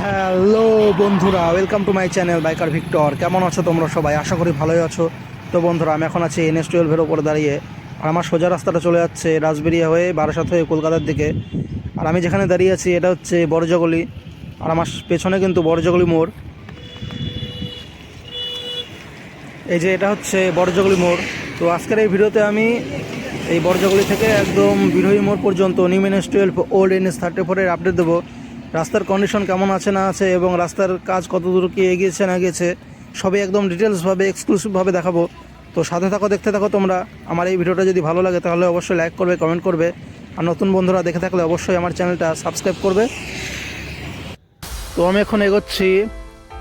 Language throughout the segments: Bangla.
হ্যালো বন্ধুরা welcome to my channel biker Victor কেমন আছো তোমরা সবাই? আশা করি ভালোই আছো। তো বন্ধুরা, আমি এখন আছি এন এস টুয়েলভের ওপরে দাঁড়িয়ে। আর আমার সোজা রাস্তাটা চলে যাচ্ছে রাজবেরিয়া হয়ে বারাসাত হয়ে কলকাতার দিকে। আর আমি যেখানে দাঁড়িয়ে আছি, এটা হচ্ছে বড়জগলি। আর আমার পেছনে কিন্তু বড়জগলি মোড়। এই যে এটা হচ্ছে বড়জগলি মোড়। তো আজকের এই ভিডিওতে আমি এই বড়জগলি থেকে একদম বিরোহী মোড় পর্যন্ত, new N S twelve old N S thirty ফোরের আপডেট দেবো। রাস্তার কন্ডিশন কেমন আছে না আছে এবং রাস্তার কাজ কত দূর কি এগিয়েছে না গিয়েছে সবই একদম ডিটেলসভাবে এক্সক্লুসিভভাবে দেখাবো। তো সাথে থাকো, দেখতে থাকো তোমরা। আমার এই ভিডিওটা যদি ভালো লাগে, তাহলে অবশ্যই লাইক করবে কমেন্ট করবে। আর নতুন বন্ধুরা দেখে থাকলে অবশ্যই আমার চ্যানেলটা সাবস্ক্রাইব করবে। তো আমি এখন এগোচ্ছি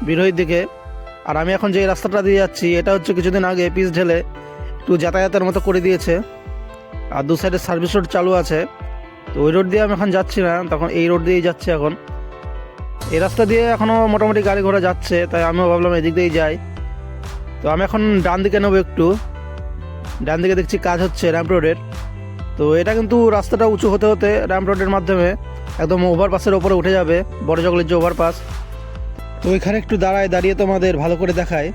বিরোহীর দিকে। আর আমি এখন যে রাস্তাটা দিয়ে যাচ্ছি, এটা হচ্ছে কিছুদিন আগে পিস ঢেলে একটু যাতায়াতের মতো করে দিয়েছে। আর দু সাইডে সার্ভিস রোড চালু আছে। তো ওই রোড দিয়ে আমি এখন যাচ্ছি না, তখন এই রোড দিয়েই যাচ্ছি এখন। এই রাস্তা দিয়ে এখনও মোটামুটি গাড়ি ঘোড়া যাচ্ছে, তাই আমিও ভাবলাম এদিক দিয়েই যাই। তো আমি এখন ডান দিকে নেব একটু। ডান দিকে দেখছি কাজ হচ্ছে র্যাম্প রোডের তো এটা কিন্তু রাস্তাটা উঁচু হতে হতে র্যাম্প রোডের মাধ্যমে একদম ওভারপাসের ওপরে উঠে যাবে, বড় জগলের যে ওভারপাস তো এখানে একটু দাঁড়ায়, দাঁড়িয়ে তোমাদের ভালো করে দেখায়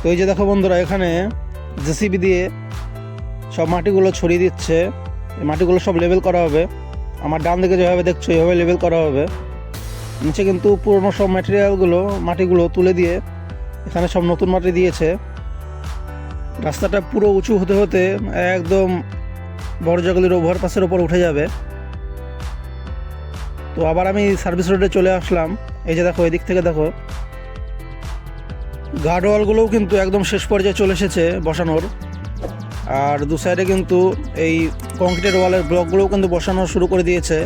তো এই যে দেখো বন্ধুরা, এখানে জেসিবি দিয়ে সব মাটিগুলো ছড়িয়ে দিচ্ছে। মাটিগুলো সব লেবেল করা হবে। আমার ডান দিকে যেভাবে দেখছ, এইভাবে লেবেল করা হবে। নিচে কিন্তু পুরনো সব ম্যাটেরিয়ালগুলো মাটিগুলো তুলে দিয়ে এখানে সব নতুন মাটি দিয়েছে। রাস্তাটা পুরো উঁচু হতে হতে একদম বড় জগলের ওভারপাসের ওপর উঠে যাবে। তো আবার আমি সার্ভিস রোডে চলে আসলাম। এই যে দেখো, এদিক থেকে দেখো। গার্ডওয়ালগুলোও কিন্তু একদম শেষ পর্যায়ে চলে এসেছে বসানোর। আর দু সাইডে কিন্তু এই কংক্রিটের ওয়ালের ব্লকগুলোও কিন্তু বসানো শুরু করে দিয়েছে।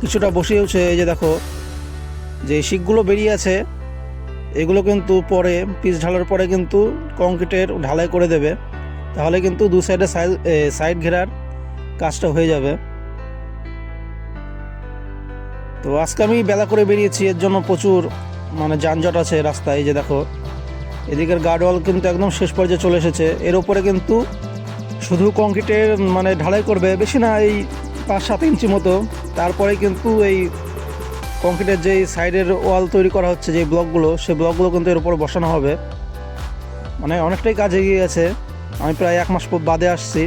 কিছুটা বসিয়েছে এই যে দেখো, যে শিকগুলো বেরিয়ে আছে, এগুলো কিন্তু পরে, পিচ ঢালার পরে কিন্তু কংক্রিটের ঢালাই করে দেবে। তাহলে কিন্তু দু সাইডে সাইড সাইড ঘেরার কাজটা হয়ে যাবে। তো আজকে আমি বেলা করে বেরিয়েছি, এর জন্য প্রচুর মানে যানজট আছে রাস্তায় যে দেখো। এদিকের গার্ডওয়াল কিন্তু একদম শেষ পর্যায়ে চলে এসেছে। এর উপরে কিন্তু শুধু কংক্রিটের মানে ঢালাই করবে বেশি না, এই পাঁচ সাত ইঞ্চি মতো। তারপরে কিন্তু এই কংক্রিটের যেই সাইডের ওয়াল তৈরি করা হচ্ছে যে ব্লকগুলো সেই ব্লকগুলো কিন্তু এর উপর বসানো হবে। মানে অনেকটাই কাজ এগিয়ে গেছে আমি প্রায় এক মাস বাদে আসছি।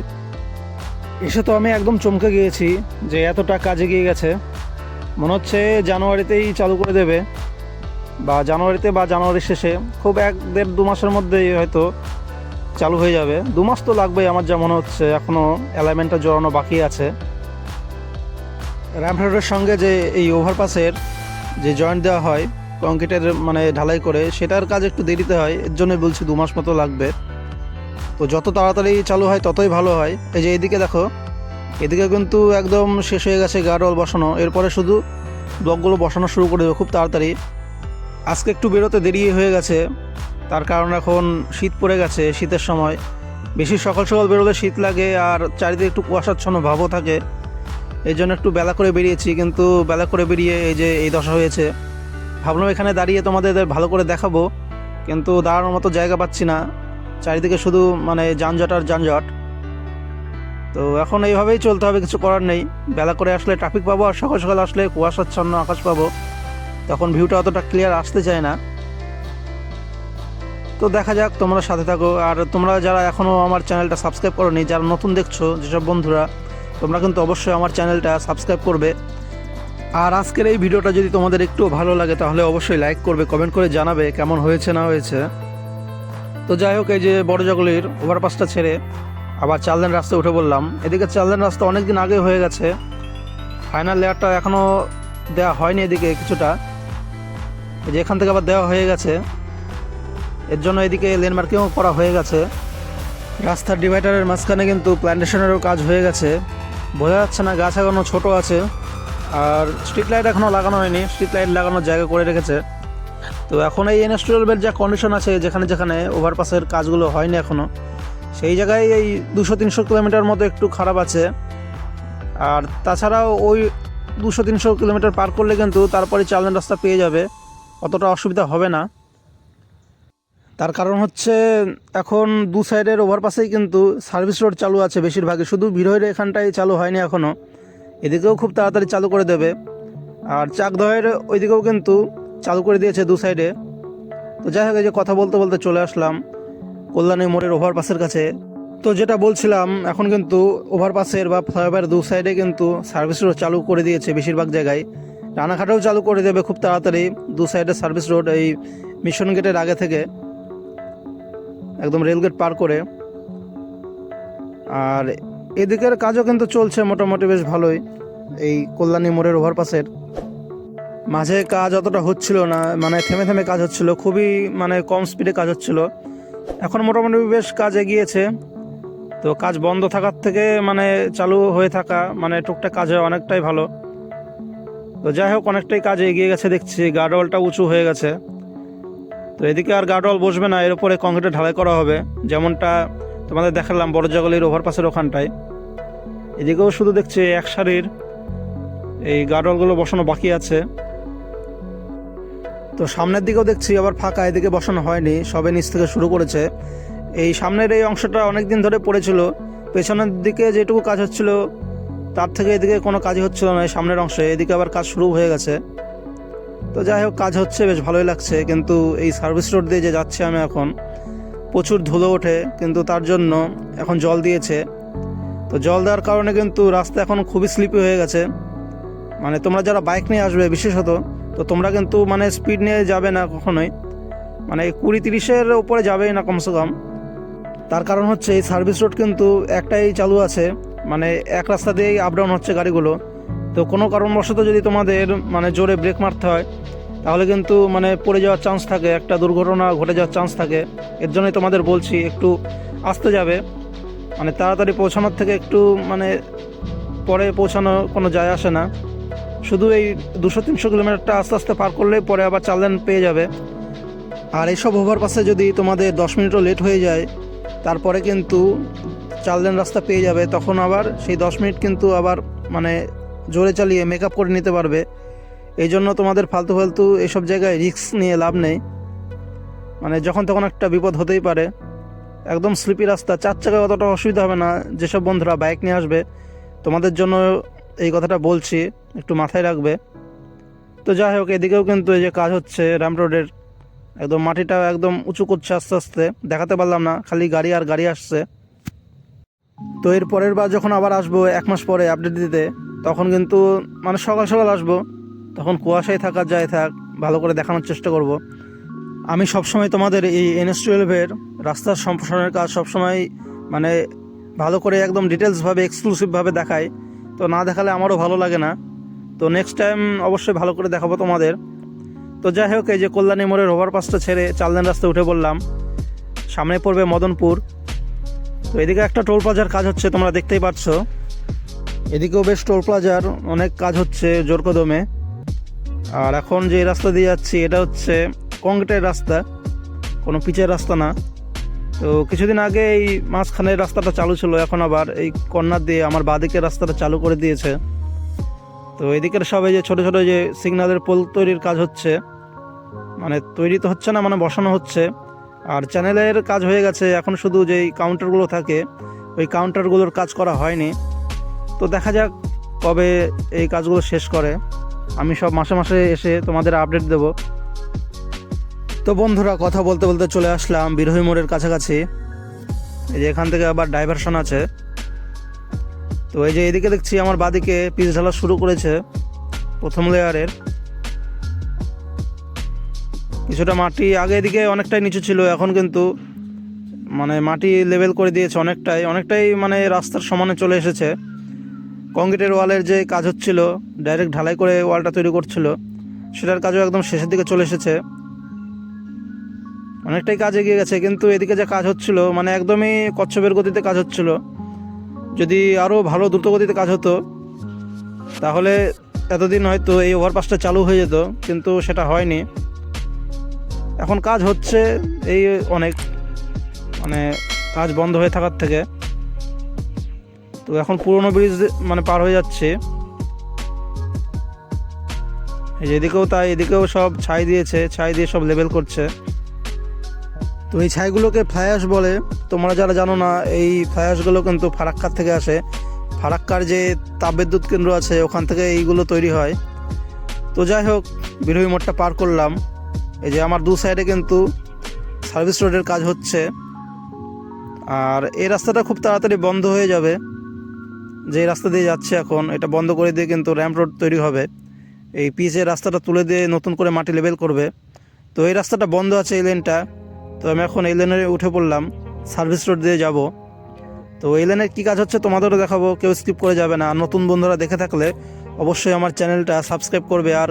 এসে তো আমি একদম চমকে গিয়েছি যে এতটা কাজ এগিয়ে গেছে। মনে হচ্ছে জানুয়ারিতেই চালু করে দেবে। বা জানুয়ারিতে বা জানুয়ারির শেষে, খুব এক দেড় দু মাসের মধ্যেই হয়তো চালু হয়ে যাবে। দু মাস তো লাগবেই, আমার যা মনে হচ্ছে। এখনও অ্যালাইনমেন্টটা জড়ানো বাকি আছে। র্যাম্প রোডের সঙ্গে যে এই ওভারপাসের যে জয়েন্ট দেওয়া হয় কংক্রিটের মানে ঢালাই করে, সেটার কাজ একটু দেরিতে হয়। এর জন্য বলছি দু মাস মতো লাগবে। তো যত তাড়াতাড়ি চালু হয়, ততই ভালো হয়। এই যে এদিকে দেখো, এদিকে কিন্তু একদম শেষ হয়ে গেছে গার্ডওয়াল বসানো। এরপরে শুধু ব্লকগুলো বসানো শুরু করে দেবে খুব তাড়াতাড়ি। আজকে একটু বেরোতে দেরি হয়ে গেছে। তার কারণ এখন শীত পড়ে গেছে, শীতের সময়। বেশি সকাল সকাল বেরোলে শীত লাগে আর চারিদিকে একটু কুয়াশাচ্ছন্ন ভাবও থাকে। এই জন্য একটু বেলা করে বেরিয়েছি, কিন্তু বেলা করে বেরিয়ে এই যে এই দশা হয়েছে। ভাবলাম এখানে দাঁড়িয়ে তোমাদের ভালো করে দেখাবো, কিন্তু দাঁড়ানোর মতো জায়গা পাচ্ছি না। চারিদিকে শুধু মানে যানজট আর যানজট। তো এখন এইভাবেই চলতে হবে, কিছু করার নেই। বেলা করে আসলে ট্রাফিক পাবো আর সকাল সকাল আসলে কুয়াশাচ্ছন্ন আকাশ পাবো। তখন ভিউটা অতটা ক্লিয়ার আসতে চায় না। তো দেখা যাক, তোমরা সাথে থাকো। আর তোমরা যারা এখনও আমার চ্যানেলটা সাবস্ক্রাইব করোনি, যারা নতুন দেখছ, যেসব বন্ধুরা, তোমরা কিন্তু অবশ্যই আমার চ্যানেলটা সাবস্ক্রাইব করবে। আর আজকের এই ভিডিওটা যদি তোমাদের একটু ভালো লাগে, তাহলে অবশ্যই লাইক করবে, কমেন্ট করে জানাবে কেমন হয়েছে, না হয়েছে। তো যাই হোক, এই যে বড় জগলির ওভারপাসটা ছেড়ে আবার চাললেন রাস্তায় উঠে বললাম এদিকে চাললেন রাস্তা অনেক দিন আগে হয়ে গেছে। ফাইনাল লেয়ারটা এখনও দেওয়া হয়নি এদিকে কিছুটা। যে এখান থেকে আবার দেওয়া হয়ে গেছে। এর জন্য এদিকে লেন মার্কিংও করা হয়ে গেছে। রাস্তার ডিভাইডারের মাঝখানে কিন্তু প্ল্যান্টেশনেরও কাজ হয়ে গেছে। বোঝা যাচ্ছে না গাছ এখনও ছোটো আছে। আর স্ট্রিট লাইট এখনও লাগানো হয়নি। স্ট্রিট লাইট লাগানোর জায়গা করে রেখেছে। তো এখন এই এনএস টুয়েলভের যা কন্ডিশন আছে, যেখানে যেখানে ওভারপাসের কাজগুলো হয়নি এখনও সেই জায়গায় এই দুশো তিনশো কিলোমিটার মতো একটু খারাপ আছে। আর তাছাড়াও ওই দুশো তিনশো কিলোমিটার পার করলে কিন্তু তারপরে চালান রাস্তা পেয়ে যাবে। অতটা অসুবিধা হবে না। তার কারণ হচ্ছে এখন দু সাইডের ওভারপাসেই কিন্তু সার্ভিস রোড চালু আছে বেশিরভাগই। শুধু ভিড়ের এখানটাই চালু হয়নি এখনও এদিকেও খুব তাড়াতাড়ি চালু করে দেবে। আর চাকদহের ওইদিকেও কিন্তু চালু করে দিয়েছে দু সাইডে তো যাই হোক যে কথা বলতে বলতে চলে আসলাম কল্যাণী মোড়ের ওভারপাসের কাছে। তো যেটা বলছিলাম, এখন কিন্তু ওভারপাসের বা ফ্লাইওভার দু সাইডে কিন্তু সার্ভিস রোড চালু করে দিয়েছে বেশিরভাগ জায়গায়। রানাঘাটেও চালু করে দেবে খুব তাড়াতাড়ি দু সাইডে সার্ভিস রোড এই মিশন গেটের আগে থেকে। একদম রেলগেট পার করে। আর এদিকের কাজও কিন্তু চলছে মোটামুটি বেশ ভালোই, এই কল্যাণী মোড়ের ওভারপাসের। মাঝে কাজ অতটা হচ্ছিল না মানে থেমে থেমে কাজ হচ্ছিল, খুবই মানে কম স্পিডে কাজ হচ্ছিল। এখন মোটামুটি বেশ কাজ এগিয়েছে, তো কাজ বন্ধ থাকার থেকে মানে চালু হয়ে থাকা মানে টুকটাক কাজ হয় অনেকটাই ভালো। তো যাই হোক, অনেকটাই কাজ এগিয়ে গেছে, দেখছি গার্ডওয়ালটা উঁচু হয়ে গেছে। তো এদিকে আর গার্ডওয়াল বসবে না, এর উপরে কংক্রিটে ঢালাই করা হবে। যেমনটা তোমাদের দেখালাম বড় জগলের ওভারপাসের ওখানটায়। এদিকেও শুধু দেখছি এক সারির এই গার্ডওয়ালগুলো বসানো বাকি আছে। তো সামনের দিকেও দেখছি আবার ফাঁকা, এদিকে বসানো হয়নি, সবে নিচ থেকে শুরু করেছে। এই সামনের এই অংশটা অনেক দিন ধরে পড়েছিল, পেছনের দিকে যেটুকু কাজ হচ্ছিল, তার থেকে এদিকে কোনো কাজই হচ্ছিল না সামনের অংশে, এদিকে আবার কাজ শুরু হয়ে গেছে। তো যাই হোক, কাজ হচ্ছে, বেশ ভালোই লাগছে। কিন্তু এই সার্ভিস রোড দিয়ে যে যাচ্ছে আমি এখন, প্রচুর ধুলো ওঠে, কিন্তু তার জন্য এখন জল দিয়েছে। তো জল দেওয়ার কারণে কিন্তু রাস্তা এখন খুবই স্লিপি হয়ে গেছে। মানে তোমরা যারা বাইক নিয়ে আসবে, বিশেষত, তো তোমরা কিন্তু মানে স্পিড নিয়ে যাবে না কখনোই। মানে কুড়ি তিরিশের উপরে যাবেই না কমসে কম। তার কারণ হচ্ছে, এই সার্ভিস রোড কিন্তু একটাই চালু আছে। মানে এক রাস্তা দিয়েই আপ ডাউন হচ্ছে গাড়িগুলো। তো কোনো কারণবশত যদি তোমাদের মানে জোরে ব্রেক মারতে হয়, তাহলে কিন্তু মানে পড়ে যাওয়ার চান্স থাকে, একটা দুর্ঘটনা ঘটে যাওয়ার চান্স থাকে। এর জন্যই তোমাদের বলছি, একটু আসতে যাবে। মানে তাড়াতাড়ি পৌঁছানোর থেকে একটু মানে পরে পৌঁছানো কোনো যায় আসে না। শুধু এই দুশো তিনশো কিলোমিটারটা আস্তে আস্তে পার করলেই পরে আবার চার লেন পেয়ে যাবে। আর এইসব ওভারপাসে যদি তোমাদের দশ মিনিটও লেট হয়ে যায়, তারপরে কিন্তু চার লেন রাস্তা পেয়ে যাবে, তখন আবার সেই দশ মিনিট কিন্তু আবার মানে জোরে চালিয়ে মেকআপ করে নিতে পারবে। এই জন্য তোমাদের ফালতু ফালতু এইসব জায়গায় রিস্ক নিয়ে লাভ নেই। মানে যখন তখন একটা বিপদ হতেই পারে। একদম স্লিপি রাস্তা। চার চাকায় অতটা অসুবিধা হবে না। যেসব বন্ধুরা বাইক নিয়ে আসবে, তোমাদের জন্য এই কথাটা বলছি, একটু মাথায় রাখবে। তো যাই হোক, এদিকেও কিন্তু এই যে কাজ হচ্ছে র্যাম রোডের একদম মাটিটা একদম উঁচু করছে আস্তে আস্তে। দেখাতে পারলাম না, খালি গাড়ি আর গাড়ি আসছে। তো এর পরের বার যখন আবার আসব, এক মাস পরে আপডেট দিতে। তখন কিন্তু মানে সকাল সকাল আসব, তখন কুয়াশায় থাকা যায় থাক, ভালো করে দেখানোর চেষ্টা করব। আমি সবসময় তোমাদের এই এনএস টুয়েলভের রাস্তার সম্প্রসারণের কাজ সবসময় মানে ভালো করে একদম ডিটেলসভাবে এক্সক্লুসিভভাবে দেখাই। তো না দেখালে আমারও ভালো লাগে না। তো নেক্সট টাইম অবশ্যই ভালো করে দেখাবো তোমাদের। তো যাই হোক, এই যে কল্যাণী মোড়ের ওভারপাসটা ছেড়ে চাললেন রাস্তায় উঠে বললাম সামনে পড়বে মদনপুর। তো এদিকে একটা টোল প্লাজার কাজ হচ্ছে, তোমরা দেখতেই পাচ্ছ এদিকেও বেশ টোল প্লাজার, অনেক কাজ হচ্ছে জোর কদমে আর এখন যে রাস্তা দিয়ে যাচ্ছি, এটা হচ্ছে কংক্রিটের রাস্তা, কোনো পিচের রাস্তা না। তো কিছুদিন আগে এই মাঝখানের রাস্তাটা চালু ছিল, এখন আবার এই কর্নার দিয়ে আমার বাদিকের রাস্তাটা চালু করে দিয়েছে। তো এদিকের সব এই যে ছোটো ছোটো যে সিগন্যালের পোল তৈরির কাজ হচ্ছে মানে তৈরি তো হচ্ছে না মানে বসানো হচ্ছে। আর চ্যানেলের কাজ হয়ে গেছে, এখন শুধু যেই কাউন্টারগুলো থাকে, ওই কাউন্টারগুলোর কাজ করা হয়নি। তো দেখা যাক কবে এই কাজগুলো শেষ করে। আমি সব মাসে মাসে এসে তোমাদের আপডেট দেব। তো বন্ধুরা, কথা বলতে বলতে চলে আসলাম বিরোহী মোড়ের কাছাকাছি। এই যে এখান থেকে আবার ডাইভারশন আছে। তো এই যে এদিকে দেখছি আমার বাদিকে পিস ঢালা শুরু করেছে প্রথম লেয়ারের কিছুটা মাটি আগে এদিকে অনেকটাই নিচু ছিল, এখন কিন্তু মানে মাটি লেভেল করে দিয়েছে অনেকটাই। অনেকটাই মানে রাস্তার সমানে চলে এসেছে। কংক্রিটের ওয়ালের যে কাজ হচ্ছিল ডাইরেক্ট ঢালাই করে ওয়ালটা তৈরি করছিল, সেটার কাজও একদম শেষের দিকে চলে এসেছে। অনেকটাই কাজ এগিয়ে গেছে, কিন্তু এদিকে যে কাজ হচ্ছিল মানে একদমই কচ্ছপের গতিতে কাজ হচ্ছিল। যদি আরও ভালো দ্রুত গতিতে কাজ হতো, তাহলে এতদিন হয়তো এই ওভারপাসটা চালু হয়ে যেত, কিন্তু সেটা হয়নি। এখন কাজ হচ্ছে এই অনেক মানে কাজ বন্ধ হয়ে থাকার থেকে। তো এখন পুরনো ব্রিজ মানে পার হয়ে যাচ্ছে। এদিকেও তাই, এদিকেও সব ছাই দিয়েছে, ছাই দিয়ে সব লেবেল করছে। তো এই ছাইগুলোকে ফ্লায়াস বলে। তোমরা যারা জানো না, এই ফ্লায়াসগুলো কিন্তু ফারাক্কার থেকে আসে। ফারাক্কার যে তাপবিদ্যুৎ কেন্দ্র আছে, ওখান থেকে এইগুলো তৈরি হয়। তো যাই হোক, বিরোহী মোড়টা পার করলাম। এই যে আমার দু সাইডে কিন্তু সার্ভিস রোডের কাজ হচ্ছে। আর এই রাস্তাটা খুব তাড়াতাড়ি বন্ধ হয়ে যাবে। যে রাস্তা দিয়ে যাচ্ছে এখন, এটা বন্ধ করে দিয়ে কিন্তু র্যাম্প রোড তৈরি হবে। এই পিচের রাস্তাটা তুলে দিয়ে নতুন করে মাটি লেবেল করবে। তো এই রাস্তাটা বন্ধ আছে এই লেনটা তো আমি এখন এই লেনে উঠে পড়লাম সার্ভিস রোড দিয়ে যাব। তো এই লেনের কী কাজ হচ্ছে তোমাদেরও দেখাবো, কেউ স্কিপ করে যাবে না। নতুন বন্ধুরা দেখে থাকলে অবশ্যই আমার চ্যানেলটা সাবস্ক্রাইব করবে। আর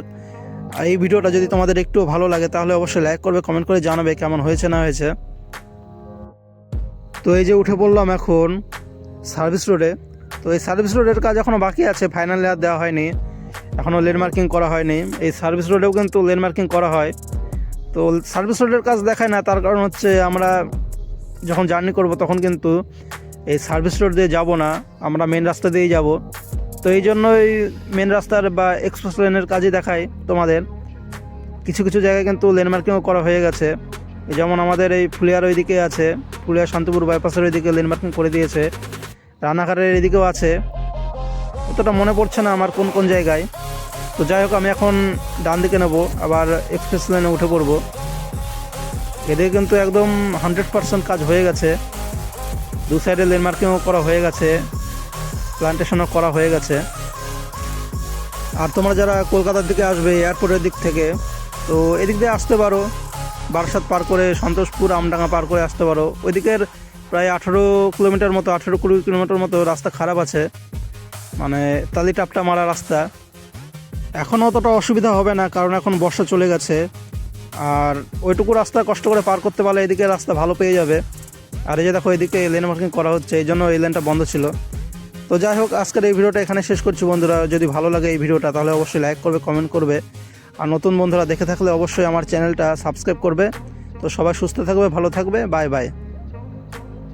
এই ভিডিওটা যদি তোমাদের একটু ভালো লাগে, তাহলে অবশ্যই লাইক করবে কমেন্ট করে জানাবে কেমন হয়েছে না হয়েছে। তো এই যে উঠে পড়লাম এখন সার্ভিস রোডে তো এই সার্ভিস রোডের কাজ এখনও বাকি আছে ফাইনাল লেয়ার দেওয়া হয়নি। এখনও লেন মার্কিং করা হয়নি। এই সার্ভিস রোডেও কিন্তু লেন মার্কিং করা হয়। তো সার্ভিস রোডের কাজ দেখায় না, তার কারণ হচ্ছে আমরা যখন জার্নি করব তখন কিন্তু এই সার্ভিস রোড দিয়ে যাব না, আমরা মেন রাস্তা দিয়েই যাব। তো এই জন্যই মেন রাস্তার বা এক্সপ্রেস লেনের কাজই দেখায় তোমাদের। কিছু কিছু জায়গায় কিন্তু লেন মার্কিংও করা হয়ে গেছে। যেমন আমাদের এই ফুলিয়ার ওইদিকে আছে, ফুলিয়া শান্তিপুর বাইপাসের ওইদিকে লেন মার্কিং করে দিয়েছে। রানাঘাটের এদিকেও আছে। অতটা মনে পড়ছে না আমার কোন কোন জায়গায়। তো যাই হোক, আমি এখন ডান দিকে নেব, আবার এক্সপ্রেস লাইনে উঠে পড়ব। এদিকে কিন্তু একদম হান্ড্রেড পার্সেন্ট কাজ হয়ে গেছে। দু সাইডে লেন মার্কিংও করা হয়ে গেছে। প্লান্টেশনও করা হয়ে গেছে। আর তোমরা যারা কলকাতার দিকে আসবে এয়ারপোর্টের দিক থেকে, তো এদিক দিয়ে আসতে পারো। বারাসাত পার করে, সন্তোষপুর, আমডাঙ্গা পার করে আসতে পারো। ওইদিকের প্রায় আঠেরো কিলোমিটার মতো, আঠেরো কুড়ি কিলোমিটার মতো রাস্তা খারাপ আছে। মানে তালি টাপটা মারা রাস্তা। এখন অতটা অসুবিধা হবে না, কারণ এখন বর্ষা চলে গেছে। আর ওইটুকু রাস্তা কষ্ট করে পার করতে পারলে এদিকে রাস্তা ভালো পেয়ে যাবে। আর এই যে দেখো এদিকে লেন মার্কিং করা হচ্ছে, এই জন্য এই লেনটা বন্ধ ছিল। তো যাই হোক, আজকের এই ভিডিওটা এখানে শেষ করছি বন্ধুরা। যদি ভালো লাগে এই ভিডিওটা, তাহলে অবশ্যই লাইক করবে কমেন্ট করবে। আর নতুন বন্ধুরা দেখে থাকলে অবশ্যই আমার চ্যানেলটা সাবস্ক্রাইব করবে। তো সবাই সুস্থ থাকবে, ভালো থাকবে বাই বাই